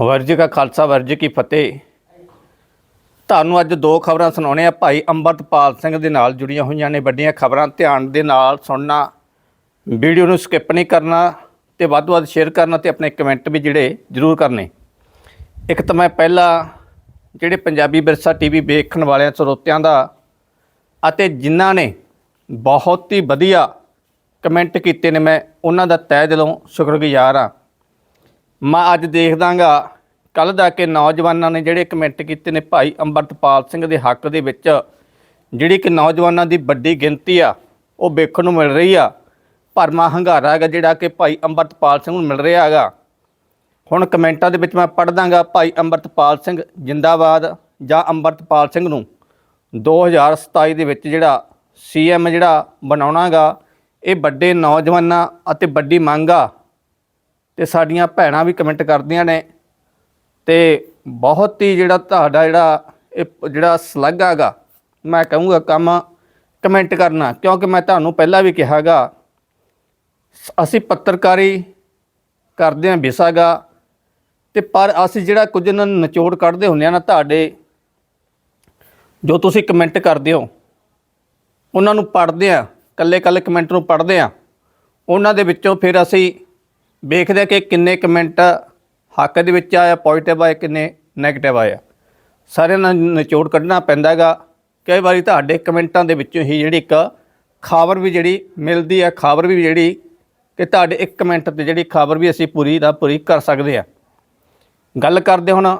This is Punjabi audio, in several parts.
ਵਾਹਿਗੁਰੂ ਕਾ ਖਾਲਸਾ ਵਾਹਿਗੁਰੂ ਕੀ ਫਤਿਹ। ਤੁਹਾਨੂੰ ਅੱਜ ਦੋ ਖਬਰਾਂ ਸੁਣਾਉਣੇ ਆ। ਭਾਈ ਅੰਮ੍ਰਿਤਪਾਲ ਸਿੰਘ ਦੇ ਨਾਲ ਜੁੜੀਆਂ ਹੋਈਆਂ ਨੇ ਵੱਡੀਆਂ ਖਬਰਾਂ। ਧਿਆਨ ਦੇ ਨਾਲ ਸੁਣਨਾ। ਵੀਡੀਓ ਨੂੰ ਸਕਿਪ ਨਹੀਂ ਕਰਨਾ ਤੇ ਵੱਧ ਤੋਂ ਵੱਧ ਸ਼ੇਅਰ ਕਰਨਾ ਤੇ ਆਪਣੇ ਕਮੈਂਟ ਵੀ ਜਿਹੜੇ ਜ਼ਰੂਰ ਕਰਨੇ। ਇੱਕ ਤਾਂ ਮੈਂ ਪਹਿਲਾਂ ਜਿਹੜੇ ਪੰਜਾਬੀ ਵਿਰਸਾ ਟੀਵੀ ਵੇਖਣ ਵਾਲਿਆਂ, ਸਰੋਤਿਆਂ ਦਾ ਅਤੇ ਜਿਨ੍ਹਾਂ ਨੇ ਬਹੁਤ ਹੀ ਵਧੀਆ ਕਮੈਂਟ ਕੀਤੇ ਨੇ, ਮੈਂ ਉਹਨਾਂ ਦਾ ਤਹਿ ਦਿਲੋਂ ਸ਼ੁਕਰਗੁਜ਼ਾਰ ਹਾਂ। ਮੈਂ ਅੱਜ ਦੇਖਦਾਗਾ ਕੱਲ ਦਾ ਕਿ ਨੌਜਵਾਨਾਂ ਨੇ ਜਿਹੜੇ ਕਮੈਂਟ ਕੀਤੇ ਨੇ ਭਾਈ ਅੰਮ੍ਰਿਤਪਾਲ ਸਿੰਘ ਦੇ ਹੱਕ ਦੇ ਵਿੱਚ, ਜਿਹੜੀ ਕਿ ਨੌਜਵਾਨਾਂ ਦੀ ਵੱਡੀ ਗਿਣਤੀ ਆ, ਉਹ ਵੇਖਣ ਨੂੰ ਮਿਲ ਰਹੀ ਆ। ਭਰਮਾ ਹੰਗਾਰਾ ਹੈਗਾ ਜਿਹੜਾ ਕਿ ਭਾਈ ਅੰਮ੍ਰਿਤਪਾਲ ਸਿੰਘ ਨੂੰ ਮਿਲ ਰਿਹਾ ਹੈਗਾ। ਹੁਣ ਕਮੈਂਟਾਂ ਦੇ ਵਿੱਚ ਮੈਂ ਪੜ੍ਹਦਾਗਾ ਭਾਈ ਅੰਮ੍ਰਿਤਪਾਲ ਸਿੰਘ ਜਿੰਦਾਬਾਦ ਜਾਂ ਅੰਮ੍ਰਿਤਪਾਲ ਸਿੰਘ ਨੂੰ। 2027 ਦੇ ਵਿੱਚ ਜਿਹੜਾ ਸੀਐਮ ਜਿਹੜਾ ਬਣਾਉਣਾਗਾ ਇਹ ਵੱਡੇ ਨੌਜਵਾਨਾਂ ਅਤੇ ਵੱਡੀ ਮੰਗ ਆ। ਤੇ ਸਾਡੀਆਂ ਭੈਣਾਂ ਵੀ ਕਮੈਂਟ ਕਰਦੀਆਂ ਨੇ ਤੇ ਬਹੁਤ ਹੀ ਜਿਹੜਾ ਤੁਹਾਡਾ ਜਿਹੜਾ ਇਹ ਜਿਹੜਾ ਸਲੱਗ ਹੈਗਾ ਮੈਂ ਕਹੂੰਗਾ ਕੰਮ ਕਮੈਂਟ ਕਰਨਾ, ਕਿਉਂਕਿ ਮੈਂ ਤੁਹਾਨੂੰ ਪਹਿਲਾਂ ਵੀ ਕਿਹਾਗਾ ਅਸੀਂ ਪੱਤਰਕਾਰੀ ਕਰਦੇ ਹਾਂ ਵਿਸਾਗਾ, ਤੇ ਪਰ ਅਸੀਂ ਜਿਹੜਾ ਕੁਝ ਨਾ ਨਿਚੋੜ ਕੱਢਦੇ ਹੁੰਦੇ ਆ ਨਾ ਤੁਹਾਡੇ, ਜੋ ਤੁਸੀਂ ਕਮੈਂਟ ਕਰਦੇ ਹੋ, ਉਹਨਾਂ ਨੂੰ ਪੜ੍ਹਦੇ ਆ ਕੱਲੇ ਕੱਲੇ ਕਮੈਂਟ ਨੂੰ ਪੜ੍ਹਦੇ ਆ ਉਹਨਾਂ ਦੇ ਵਿੱਚੋਂ ਫਿਰ ਅਸੀਂ ਵੇਖਦੇ ਆ ਕਿ ਕਿੰਨੇ ਕਮੈਂਟ ਹੱਕ ਦੇ ਵਿੱਚ ਆਇਆ ਪੋਜ਼ਿਟਿਵ ਆਇਆ, ਕਿੰਨੇ 네ਗੇਟਿਵ ਆਇਆ। ਸਾਰਿਆਂ ਨਾਲ ਨਿਚੋੜ ਕੱਢਣਾ ਪੈਂਦਾ ਹੈਗਾ। ਕਈ ਵਾਰੀ ਤੁਹਾਡੇ ਕਮੈਂਟਾਂ ਦੇ ਵਿੱਚੋਂ ਹੀ ਜਿਹੜੀ ਇੱਕ ਖਬਰ ਵੀ ਜਿਹੜੀ ਮਿਲਦੀ ਹੈ, ਖਬਰ ਵੀ ਜਿਹੜੀ ਕਿ ਤੁਹਾਡੇ ਇੱਕ ਕਮੈਂਟ ਤੇ ਜਿਹੜੀ ਖਬਰ ਵੀ ਅਸੀਂ ਪੂਰੀ ਦਾ ਪੂਰੀ ਕਰ ਸਕਦੇ ਆ ਗੱਲ ਕਰਦੇ ਹੁਣ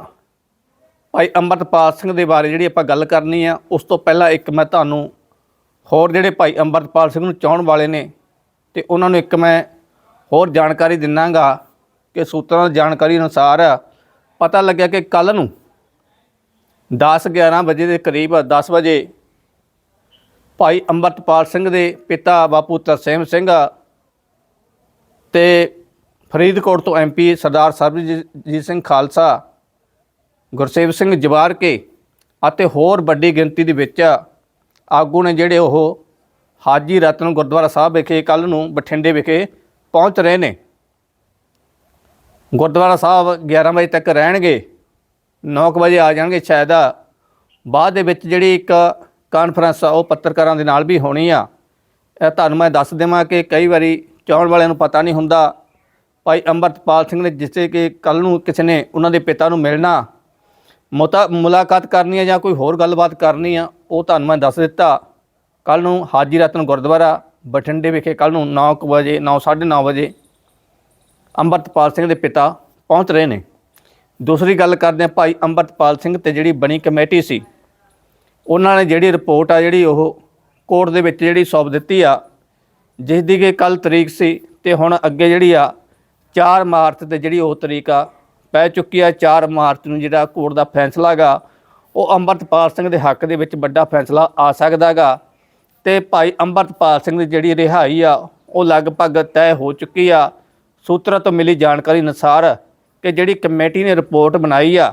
ਭਾਈ ਅੰਮ੍ਰਿਤਪਾਲ ਸਿੰਘ ਦੇ ਬਾਰੇ ਜਿਹੜੀ ਆਪਾਂ ਗੱਲ ਕਰਨੀ ਆ, ਉਸ ਤੋਂ ਪਹਿਲਾਂ ਇੱਕ ਮੈਂ ਤੁਹਾਨੂੰ ਹੋਰ ਜਿਹੜੇ ਭਾਈ ਅੰਮ੍ਰਿਤਪਾਲ ਸਿੰਘ ਨੂੰ ਚਾਹਣ ਵਾਲੇ ਨੇ, ਤੇ ਉਹਨਾਂ ਨੂੰ ਇੱਕ ਮੈਂ ਹੋਰ ਜਾਣਕਾਰੀ ਦਿੰਨਾਗਾ ਕਿ ਸੂਤਰਾਂ ਦੀ ਜਾਣਕਾਰੀ ਅਨੁਸਾਰ ਪਤਾ ਲੱਗਿਆ ਕਿ ਕੱਲ ਨੂੰ 10 11 ਵਜੇ ਦੇ ਕਰੀਬ 10 ਵਜੇ ਭਾਈ ਅੰਮ੍ਰਿਤਪਾਲ ਸਿੰਘ ਦੇ ਪਿਤਾ ਬਾਪੂ ਤਰਸੇਮ ਸਿੰਘ ਤੇ ਫਰੀਦਕੋਟ ਤੋਂ ਐਮਪੀ ਸਰਦਾਰ ਸਰਬਜੀਤ ਸਿੰਘ ਖਾਲਸਾ, ਗੁਰਸੇਵ ਸਿੰਘ ਜਵਾਰ ਕੇ ਅਤੇ ਹੋਰ ਵੱਡੀ ਗਿਣਤੀ ਦੇ ਵਿੱਚ ਆਗੂ ਨੇ ਜਿਹੜੇ ਉਹ ਹਾਜੀ ਰਤਨ ਗੁਰਦੁਆਰਾ ਸਾਹਿਬ ਵਿਖੇ ਕੱਲ ਨੂੰ ਬਠਿੰਡੇ ਵਿਖੇ ਪਹੁੰਚ ਰਹੇ ਨੇ। ਗੁਰਦੁਆਰਾ ਸਾਹਿਬ 11 ਵਜੇ ਤੱਕ ਰਹਿਣਗੇ। 9 ਵਜੇ ਆ ਜਾਣਗੇ। ਸ਼ਾਇਦ ਬਾਅਦ ਦੇ ਵਿੱਚ ਜਿਹੜੀ ਇੱਕ ਕਾਨਫਰੰਸ ਆ, ਉਹ ਪੱਤਰਕਾਰਾਂ ਦੇ ਨਾਲ ਵੀ ਹੋਣੀ ਆ। ਇਹ ਤੁਹਾਨੂੰ ਮੈਂ ਦੱਸ ਦੇਵਾਂ ਕਿ ਕਈ ਵਾਰੀ ਚਾਹਣ ਵਾਲਿਆਂ ਨੂੰ ਪਤਾ ਨਹੀਂ ਹੁੰਦਾ, ਭਾਈ ਅੰਮ੍ਰਿਤਪਾਲ ਸਿੰਘ ਨੇ ਜਿਸੇ ਕਿ ਕੱਲ ਨੂੰ ਕਿਸੇ ਨੇ ਉਹਨਾਂ ਦੇ ਪਿਤਾ ਨੂੰ ਮਿਲਣਾ, ਮੁਤਾ ਮੁਲਾਕਾਤ ਕਰਨੀ ਹੈ ਜਾਂ ਕੋਈ ਹੋਰ ਗੱਲਬਾਤ ਕਰਨੀ ਆ, ਉਹ ਤੁਹਾਨੂੰ ਮੈਂ ਦੱਸ ਦਿੱਤਾ। ਕੱਲ ਨੂੰ ਹਾਜੀ ਰਤਨ ਗੁਰਦੁਆਰਾ ਬਠਿੰਡੇ ਵਿਖੇ ਕੱਲ ਨੂੰ 9 ਵਜੇ 9:30 ਵਜੇ ਅੰਮ੍ਰਿਤਪਾਲ ਸਿੰਘ ਦੇ ਪਿਤਾ ਪਹੁੰਚ ਰਹੇ ਨੇ। ਦੂਸਰੀ ਗੱਲ ਕਰਦੇ ਹਾਂ ਭਾਈ ਅੰਮ੍ਰਿਤਪਾਲ ਸਿੰਘ ਤੇ ਜਿਹੜੀ ਬਣੀ ਕਮੇਟੀ ਸੀ, ਉਹਨਾਂ ਨੇ ਜਿਹੜੀ ਰਿਪੋਰਟ ਆ ਜਿਹੜੀ ਉਹ ਕੋਰਟ ਦੇ ਵਿੱਚ ਜਿਹੜੀ ਸੌਂਪ ਦਿੱਤੀ ਆ, ਜਿਸ ਦੀ ਕਿ ਕੱਲ ਤਰੀਕ ਸੀ ਤੇ ਹੁਣ ਅੱਗੇ ਜਿਹੜੀ ਆ 4 ਮਾਰਚ ਤੇ ਜਿਹੜੀ ਉਹ ਤਰੀਕ ਆ ਪੈ ਚੁੱਕੀ ਆ। 4 ਮਾਰਚ ਨੂੰ ਜਿਹੜਾ ਕੋਰਟ ਦਾ ਫੈਸਲਾ ਹੈਗਾ ਉਹ ਅੰਮ੍ਰਿਤਪਾਲ ਸਿੰਘ ਦੇ ਹੱਕ ਦੇ ਵਿੱਚ ਵੱਡਾ ਫੈਸਲਾ ਆ ਸਕਦਾ ਹੈਗਾ ਤੇ ਭਾਈ ਅੰਮ੍ਰਿਤਪਾਲ ਸਿੰਘ ਦੀ ਜਿਹੜੀ ਰਿਹਾਈ ਆ, ਉਹ ਲਗਭਗ ਤੈਅ ਹੋ ਚੁੱਕੀ ਆ। ਸੂਤਰਾਂ ਤੋਂ ਮਿਲੀ ਜਾਣਕਾਰੀ ਅਨੁਸਾਰ ਕਿ ਜਿਹੜੀ ਕਮੇਟੀ ਨੇ ਰਿਪੋਰਟ ਬਣਾਈ ਆ,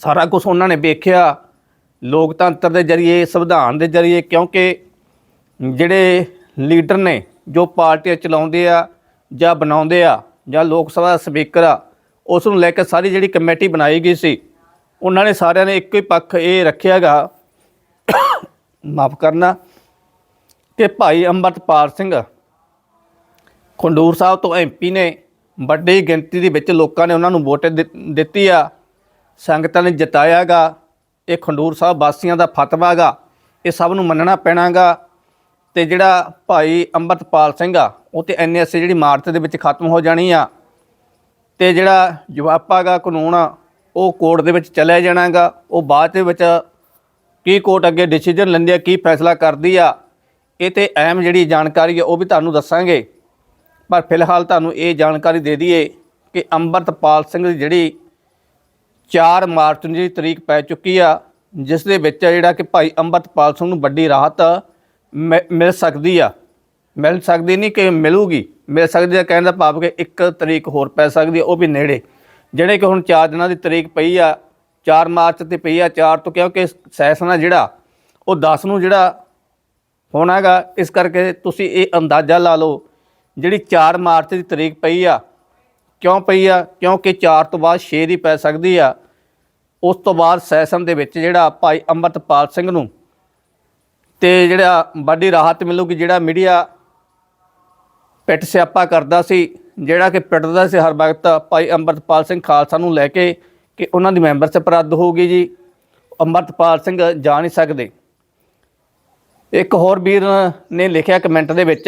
ਸਾਰਾ ਕੁਝ ਉਹਨਾਂ ਨੇ ਵੇਖਿਆ। ਲੋਕਤੰਤਰ ਦੇ ਜ਼ਰੀਏ, ਸੰਵਿਧਾਨ ਦੇ ਜ਼ਰੀਏ, ਕਿਉਂਕਿ ਜਿਹੜੇ ਲੀਡਰ ਨੇ, ਜੋ ਪਾਰਟੀਆਂ ਚਲਾਉਂਦੇ ਆ ਜਾਂ ਬਣਾਉਂਦੇ ਆ ਜਾਂ ਲੋਕ ਸਭਾ ਸਪੀਕਰ ਆ, ਉਸ ਨੂੰ ਲੈ ਕੇ ਸਾਰੀ ਜਿਹੜੀ ਕਮੇਟੀ ਬਣਾਈ ਗਈ ਸੀ। ਉਹਨਾਂ ਨੇ ਸਾਰਿਆਂ ਨੇ ਇੱਕੋ ਹੀ ਪੱਖ ਇਹ ਰੱਖਿਆਗਾ। ਮਾਫ ਕਰਨਾ। ਕਿ ਭਾਈ ਅੰਮ੍ਰਿਤਪਾਲ ਸਿੰਘ ਖੰਡੂਰ ਸਾਹਿਬ ਤੋਂ ਐਮਪੀ ਨੇ ਵੱਡੀ ਗਿਣਤੀ ਦੇ ਵਿੱਚ ਲੋਕਾਂ ਨੇ ਉਹਨਾਂ ਨੂੰ ਵੋਟ ਦਿ- ਦਿੱਤੀ ਆ। ਸੰਗਤਾਂ ਨੇ ਜਿਤਾਇਆਗਾ। ਇਹ ਖੰਡੂਰ ਸਾਹਿਬ ਵਾਸੀਆਂ ਦਾ ਫਤਵਾ ਗਾ। ਇਹ ਸਭ ਨੂੰ ਮੰਨਣਾ ਪੈਣਾਗਾ। ਤੇ ਜਿਹੜਾ ਭਾਈ ਅੰਮ੍ਰਿਤਪਾਲ ਸਿੰਘ ਆ, ਉਹ ਤੇ ਐਨਐਸਏ ਜਿਹੜੀ ਮਾਰਚ ਦੇ ਵਿੱਚ ਖਤਮ ਹੋ ਜਾਣੀ ਆ। ਤੇ ਜਿਹੜਾ ਜਵਾਪਾ ਗਾ, ਕਾਨੂੰਨ ਆ, ਉਹ ਕੋਰਟ ਦੇ ਵਿੱਚ ਚਲਿਆ ਜਾਣਾਗਾ। ਉਹ ਬਾਅਦ ਦੇ ਵਿੱਚ ਕੀ ਕੋਰਟ ਅੱਗੇ ਡਿਸੀਜਨ ਲੈਂਦੀ ਆ, ਕੀ ਫੈਸਲਾ ਕਰਦੀ ਆ ਇਹ ਤੇ ਅਹਿਮ ਜਿਹੜੀ ਜਾਣਕਾਰੀ ਹੈ, ਉਹ ਵੀ ਤੁਹਾਨੂੰ ਦੱਸਾਂਗੇ। ਪਰ ਫਿਲਹਾਲ ਤੁਹਾਨੂੰ ਇਹ ਜਾਣਕਾਰੀ ਦੇ ਦਈਏ ਕਿ ਅੰਮ੍ਰਿਤਪਾਲ ਸਿੰਘ ਦੀ ਜਿਹੜੀ 4 ਮਾਰਚ ਨੂੰ ਜਿਹੜੀ ਤਰੀਕ ਪੈ ਚੁੱਕੀ ਆ, ਜਿਸ ਦੇ ਵਿੱਚ ਜਿਹੜਾ ਕਿ ਭਾਈ ਅੰਮ੍ਰਿਤਪਾਲ ਸਿੰਘ ਨੂੰ ਵੱਡੀ ਰਾਹਤ ਮਿ- ਮਿਲ ਸਕਦੀ ਆ। ਮਿਲ ਸਕਦੀ ਨਹੀਂ ਕਿ ਮਿਲੂਗੀ? ਮਿਲ ਸਕਦੀ ਆ ਕਹਿਣ ਦਾ ਭਾਵ ਕਿ ਇੱਕ ਤਰੀਕ ਹੋਰ ਪੈ ਸਕਦੀ ਆ, ਉਹ ਵੀ ਨੇੜੇ। ਜਿਹੜੇ ਕਿ ਹੁਣ 4 ਦਿਨਾਂ ਦੀ ਤਰੀਕ ਪਈ ਆ 4 ਮਾਰਚ ਤੇ ਪਈ ਆ 4 ਤੋਂ ਕਿਉਂਕਿ ਸੈਸ਼ਨ ਆ ਜਿਹੜਾ, ਉਹ 10 ਨੂੰ ਜਿਹੜਾ ਹੋਣਾਗਾ ਇਸ ਕਰਕੇ ਤੁਸੀਂ ਇਹ ਅੰਦਾਜ਼ਾ ਲਾ ਲਓ, ਜਿਹੜੀ 4 ਮਾਰਚ ਦੀ ਤਰੀਕ ਪਈ ਆ, ਕਿਉਂ ਪਈ ਆ? ਕਿਉਂਕਿ 4 ਤੋਂ ਬਾਅਦ 6 ਦੀ ਪੈ ਸਕਦੀ ਆ। ਉਸ ਤੋਂ ਬਾਅਦ ਸੈਸ਼ਨ ਦੇ ਵਿੱਚ ਜਿਹੜਾ ਭਾਈ ਅੰਮ੍ਰਿਤਪਾਲ ਸਿੰਘ ਨੂੰ ਤੇ ਜਿਹੜਾ ਵੱਡੀ ਰਾਹਤ ਮਿਲੂਗੀ, ਜਿਹੜਾ ਮੀਡੀਆ ਪਿੱਟ ਸਿਆਪਾ ਕਰਦਾ ਸੀ, ਜਿਹੜਾ ਕਿ ਪਿੱਟਦਾ ਸੀ ਹਰ ਵਕਤ ਭਾਈ ਅੰਮ੍ਰਿਤਪਾਲ ਸਿੰਘ ਖਾਲਸਾ ਨੂੰ ਲੈ ਕੇ ਕਿ ਉਹਨਾਂ ਦੀ ਮੈਂਬਰਸ਼ਿਪ ਰੱਦ ਹੋਊਗੀ ਜੀ। ਅੰਮ੍ਰਿਤਪਾਲ ਸਿੰਘ ਜਾ ਨਹੀਂ ਸਕਦੇ। ਇੱਕ ਹੋਰ ਵੀਰ ਨੇ ਲਿਖਿਆ ਕਮੈਂਟ ਦੇ ਵਿੱਚ,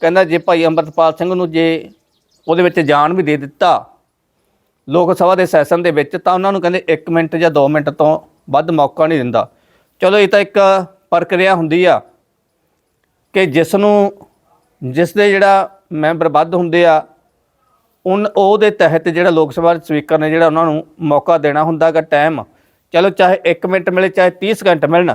ਕਹਿੰਦਾ ਜੇ ਭਾਈ ਅੰਮ੍ਰਿਤਪਾਲ ਸਿੰਘ ਨੂੰ ਜੇ ਉਹਦੇ ਵਿੱਚ ਜਾਣ ਵੀ ਦੇ ਦਿੱਤਾ ਲੋਕ ਸਭਾ ਦੇ ਸੈਸ਼ਨ ਦੇ ਵਿੱਚ, ਤਾਂ ਉਹਨਾਂ ਨੂੰ ਕਹਿੰਦੇ 1 ਮਿੰਟ ਜਾਂ 2 ਮਿੰਟ ਤੋਂ ਵੱਧ ਮੌਕਾ ਨਹੀਂ ਦਿੰਦਾ। ਚਲੋ ਇਹ ਤਾਂ ਇੱਕ ਪ੍ਰਕਿਰਿਆ ਹੁੰਦੀ ਆ ਕਿ ਜਿਸ ਨੂੰ, ਜਿਸ ਦੇ ਜਿਹੜਾ ਮੈਂਬਰ ਵੱਧ ਹੁੰਦੇ ਆ, ਉਨ, ਉਹਦੇ ਤਹਿਤ ਜਿਹੜਾ ਲੋਕ ਸਭਾ ਸਪੀਕਰ ਨੇ ਜਿਹੜਾ ਉਹਨਾਂ ਨੂੰ ਮੌਕਾ ਦੇਣਾ ਹੁੰਦਾਗਾ ਟਾਈਮ ਚਲੋ ਚਾਹੇ 1 ਮਿੰਟ ਮਿਲੇ, ਚਾਹੇ 30 ਸਕਿੰਟ ਮਿਲਣ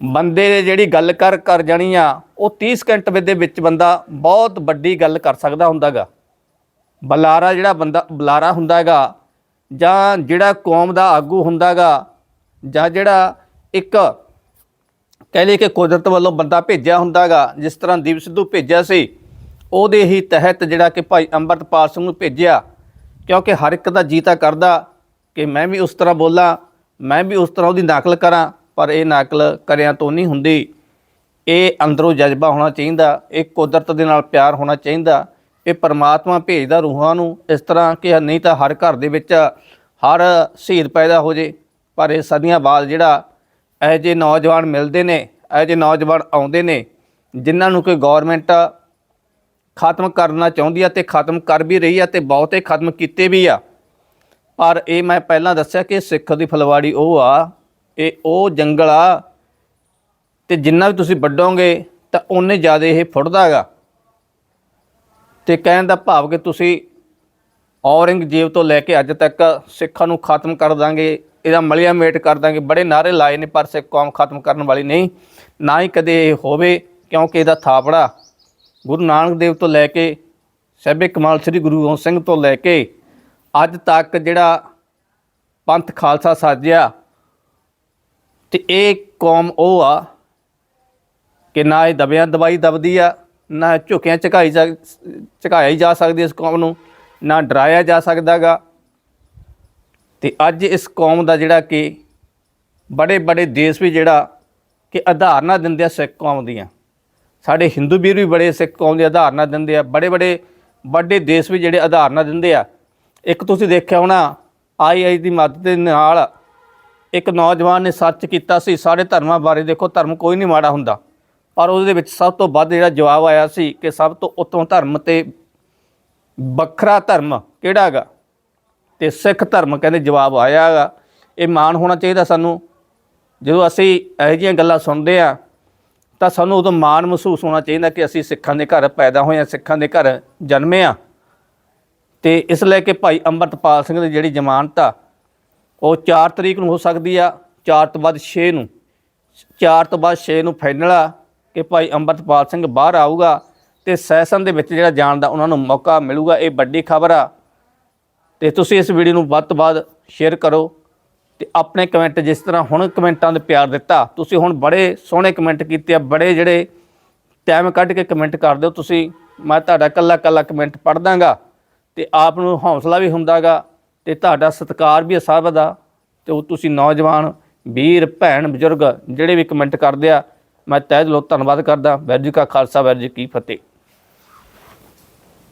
ਬੰਦੇ ਨੇ ਜਿਹੜੀ ਗੱਲ ਕਰ ਕਰ ਜਾਣੀ ਆ, ਉਹ 30 ਸਕਿੰਟ ਦੇ ਵਿੱਚ ਬੰਦਾ ਬਹੁਤ ਵੱਡੀ ਗੱਲ ਕਰ ਸਕਦਾ ਹੁੰਦਾਗਾ। ਬੁਲਾਰਾ ਜਿਹੜਾ ਬੰਦਾ, ਬੁਲਾਰਾ ਹੁੰਦਾਗਾ, ਜਾਂ ਜਿਹੜਾ ਕੌਮ ਦਾ ਆਗੂ ਹੁੰਦਾਗਾ, ਜਾਂ ਜਿਹੜਾ ਇੱਕ ਕਹਿ ਲਈਏ ਕਿ ਕੁਦਰਤ ਵੱਲੋਂ ਬੰਦਾ ਭੇਜਿਆ ਹੁੰਦਾਗਾ, ਜਿਸ ਤਰ੍ਹਾਂ ਦੀਪ ਸਿੱਧੂ ਭੇਜਿਆ ਸੀ, ਉਹਦੇ ਹੀ ਤਹਿਤ ਜਿਹੜਾ ਕਿ ਭਾਈ ਅੰਮ੍ਰਿਤਪਾਲ ਸਿੰਘ ਨੂੰ ਭੇਜਿਆ, ਕਿਉਂਕਿ ਹਰ ਇੱਕ ਦਾ ਜੀਤਾ ਕਰਦਾ ਕਿ ਮੈਂ ਵੀ ਉਸ ਤਰ੍ਹਾਂ ਬੋਲਾਂ, ਮੈਂ ਵੀ ਉਸ ਤਰ੍ਹਾਂ ਉਹਦੀ ਨਕਲ ਕਰਾਂ। ਪਰ ਇਹ ਨਕਲ ਕਰਿਆਂ ਤੋਂ ਨਹੀਂ ਹੁੰਦੀ। ਇਹ ਅੰਦਰੋਂ ਜਜ਼ਬਾ ਹੋਣਾ ਚਾਹੀਦਾ, ਇਹ ਕੁਦਰਤ ਦੇ ਨਾਲ ਪਿਆਰ ਹੋਣਾ ਚਾਹੀਦਾ, ਇਹ ਪਰਮਾਤਮਾ ਭੇਜਦਾ ਰੂਹਾਂ ਨੂੰ। ਇਸ ਤਰ੍ਹਾਂ ਕਿ ਨਹੀਂ ਤਾਂ ਹਰ ਘਰ ਦੇ ਵਿੱਚ ਹਰ ਸ਼ਹੀਦ ਪੈਦਾ ਹੋ ਜੇ, ਪਰ ਇਹ ਸਦੀਆਂ ਬਾਅਦ ਜਿਹੜਾ ਇਹੋ ਜਿਹੇ ਨੌਜਵਾਨ ਮਿਲਦੇ ਨੇ, ਇਹੋ ਜਿਹੇ ਨੌਜਵਾਨ ਆਉਂਦੇ ਨੇ, ਜਿਨ੍ਹਾਂ ਨੂੰ ਕੋਈ ਗਵਰਨਮੈਂਟ ਖਤਮ ਕਰਨਾ ਚਾਹੁੰਦੀ ਆ ਤੇ ਖਤਮ ਕਰ ਵੀ ਰਹੀ ਆ ਤੇ ਬਹੁਤੇ ਖਤਮ ਕੀਤੇ ਵੀ ਆ। ਪਰ ਇਹ ਮੈਂ ਪਹਿਲਾਂ ਦੱਸਿਆ ਕਿ ਸਿੱਖ ਦੀ ਫਲਵਾੜੀ ਉਹ ਆ ਇਹ ਉਹ ਜੰਗਲ ਆ ਤੇ ਜਿੰਨਾ ਵੀ ਤੁਸੀਂ ਵੱਡੋਗੇ ਤਾਂ ਉਹਨੇ ਜ਼ਿਆਦਾ ਇਹ ਫੁੱਟਦਾ ਹੈਗਾ। ਤੇ ਕਹਿਣ ਦਾ ਭਾਵ ਕਿ ਤੁਸੀਂ ਔਰੰਗਜ਼ੇਬ ਤੋਂ ਲੈ ਕੇ ਅੱਜ ਤੱਕ ਸਿੱਖਾਂ ਨੂੰ ਖਤਮ ਕਰ ਦਾਂਗੇ, ਇਹਦਾ ਮਲਿਆ ਮੇਟ ਕਰ ਦਾਂਗੇ, ਬੜੇ ਨਾਰੇ ਲਾਏ ਨੇ ਪਰ ਸਿੱਖ ਕੌਮ ਖਤਮ ਕਰਨ ਵਾਲੀ ਨਹੀਂ। ਨਾ ਹੀ ਕਦੇ ਇਹ ਹੋਵੇ, ਕਿਉਂਕਿ ਇਹਦਾ ਥਾਪੜਾ ਗੁਰੂ ਨਾਨਕ ਦੇਵ ਤੋਂ ਲੈ ਕੇ ਸਹਿਬੇ ਕਮਾਲ ਸ੍ਰੀ ਗੁਰੂ ਗੋਬਿੰਦ ਸਿੰਘ ਤੋਂ ਲੈ ਕੇ ਅੱਜ ਤੱਕ ਜਿਹੜਾ ਪੰਥ ਖਾਲਸਾ ਸਾਜਿਆ ਤੇ ਇਹ ਕੌਮ ਉਹ ਆ ਕਿ ਨਾ ਇਹ ਦਬਿਆਂ ਦਵਾਈ ਦਬਦੀ ਆ, ਨਾ ਝੁਕਿਆਂ ਝੁਕਾਈ ਜਾ, ਝੁਕਾਇਆ ਹੀ ਜਾ ਸਕਦੀ ਇਸ ਕੌਮ ਨੂੰ, ਨਾ ਡਰਾਇਆ ਜਾ ਸਕਦਾਗਾ। ਤੇ ਅੱਜ ਇਸ ਕੌਮ ਦਾ ਜਿਹੜਾ ਕਿ ਬੜੇ ਬੜੇ ਦੇਸ਼ ਵੀ ਜਿਹੜਾ ਕਿ ਆਧਾਰਨਾ ਦਿੰਦੇ ਆ ਸਿੱਖ ਕੌਮ ਦੀਆਂ। ਸਾਡੇ ਹਿੰਦੂ ਵੀਰ ਵੀ ਬੜੇ ਸਿੱਖ ਕੌਮ ਦੀ ਆਧਾਰਨਾ ਦਿੰਦੇ ਆ, ਬੜੇ ਬੜੇ ਵੱਡੇ ਦੇਸ਼ ਵੀ ਜਿਹੜੇ ਆਧਾਰਨਾ ਦਿੰਦੇ ਆ। ਇੱਕ ਤੁਸੀਂ ਦੇਖਿਆ ਹੋਣਾ, ਆਈ ਆਈ ਦੀ ਮਦਦ ਦੇ ਨਾਲ ਇੱਕ ਨੌਜਵਾਨ ਨੇ ਸਰਚ ਕੀਤਾ ਸੀ, ਸਾਰੇ ਧਰਮਾਂ ਬਾਰੇ ਦੇਖੋ, ਧਰਮ ਕੋਈ ਨਹੀਂ ਮਾੜਾ ਹੁੰਦਾ। ਪਰ ਉਹਦੇ ਵਿੱਚ ਸਭ ਤੋਂ ਵੱਧ ਜਿਹੜਾ ਜਵਾਬ ਆਇਆ ਸੀ ਕਿ ਸਭ ਤੋਂ ਉੱਤਮ ਧਰਮ ਤੇ ਵੱਖਰਾ ਧਰਮ ਕਿਹੜਾ ਹੈਗਾ? ਤੇ ਸਿੱਖ ਧਰਮ ਕਹਿੰਦੇ ਜਵਾਬ ਆਇਆ ਹੈਗਾ। ਇਹ ਮਾਣ ਹੋਣਾ ਚਾਹੀਦਾ ਸਾਨੂੰ। ਜਦੋਂ ਅਸੀਂ ਇਹੋ ਜਿਹੀਆਂ ਗੱਲਾਂ ਸੁਣਦੇ ਆ ਤਾਂ ਸਾਨੂੰ ਉਦੋਂ ਮਾਣ ਮਹਿਸੂਸ ਹੋਣਾ ਚਾਹੀਦਾ ਕਿ ਅਸੀਂ ਸਿੱਖਾਂ ਦੇ ਘਰ ਪੈਦਾ ਹੋਏ ਆ ਸਿੱਖਾਂ ਦੇ ਘਰ ਜਨਮੇ ਆ ਤੇ ਇਸ ਲੈ ਕੇ ਭਾਈ ਅੰਮ੍ਰਿਤਪਾਲ ਸਿੰਘ ਦੀ ਜਿਹੜੀ ਜ਼ਮਾਨਤ ਆ ਉਹ 4 ਤਰੀਕ ਨੂੰ ਹੋ ਸਕਦੀ ਆ 4 ਤੋਂ ਬਾਅਦ 6 ਨੂੰ। 4 ਤੋਂ ਬਾਅਦ 6 ਨੂੰ ਫਾਈਨਲ ਆ ਕਿ ਭਾਈ ਅੰਮ੍ਰਿਤਪਾਲ ਸਿੰਘ ਬਾਹਰ ਆਊਗਾ ਤੇ ਸੈਸ਼ਨ ਦੇ ਵਿੱਚ ਜਿਹੜਾ ਜਾਣ ਦਾ ਉਹਨਾਂ ਨੂੰ ਮੌਕਾ ਮਿਲੂਗਾ, ਇਹ ਵੱਡੀ ਖਬਰ ਆ। ਤੇ ਤੁਸੀਂ ਇਸ ਵੀਡੀਓ ਨੂੰ ਵੱਧ ਤੋਂ ਵੱਧ ਸ਼ੇਅਰ ਕਰੋ ਤੇ ਆਪਣੇ ਕਮੈਂਟ ਜਿਸ ਤਰ੍ਹਾਂ ਹੁਣ ਕਮੈਂਟਾਂ ਦੇ ਪਿਆਰ ਦਿੱਤਾ, ਤੁਸੀਂ ਹੁਣ ਬੜੇ ਸੋਹਣੇ ਕਮੈਂਟ ਕੀਤੇ ਆ, ਬੜੇ ਜਿਹੜੇ ਟਾਈਮ ਕੱਢ ਕੇ ਕਮੈਂਟ ਕਰਦੇ ਹੋ ਤੁਸੀਂ, ਮੈਂ ਤੁਹਾਡਾ ਕੱਲਾ ਕੱਲਾ ਕਮੈਂਟ ਪੜ੍ਹ ਦਾਂਗਾ ਤੇ ਆਪ ਨੂੰ ਹੌਸਲਾ ਵੀ ਹੁੰਦਾਗਾ। ਤੇ ਤੁਹਾਡਾ ਸਤਿਕਾਰ ਵੀ ਹੈ ਸਭ ਦਾ ਤੇ ਉਹ ਤੁਸੀਂ ਨੌਜਵਾਨ, ਵੀਰ, ਭੈਣ, ਬਜ਼ੁਰਗ ਜਿਹੜੇ ਵੀ ਕਮੈਂਟ ਕਰਦੇ ਆ, ਮੈਂ ਤਹਿ ਦਿਲੋਂ ਧੰਨਵਾਦ ਕਰਦਾ। ਵਾਹਿਗੁਰੂ ਜੀ ਕਾ ਖਾਲਸਾ, ਵਾਹਿਗੁਰੂ ਜੀ ਕੀ ਫਤਿਹ।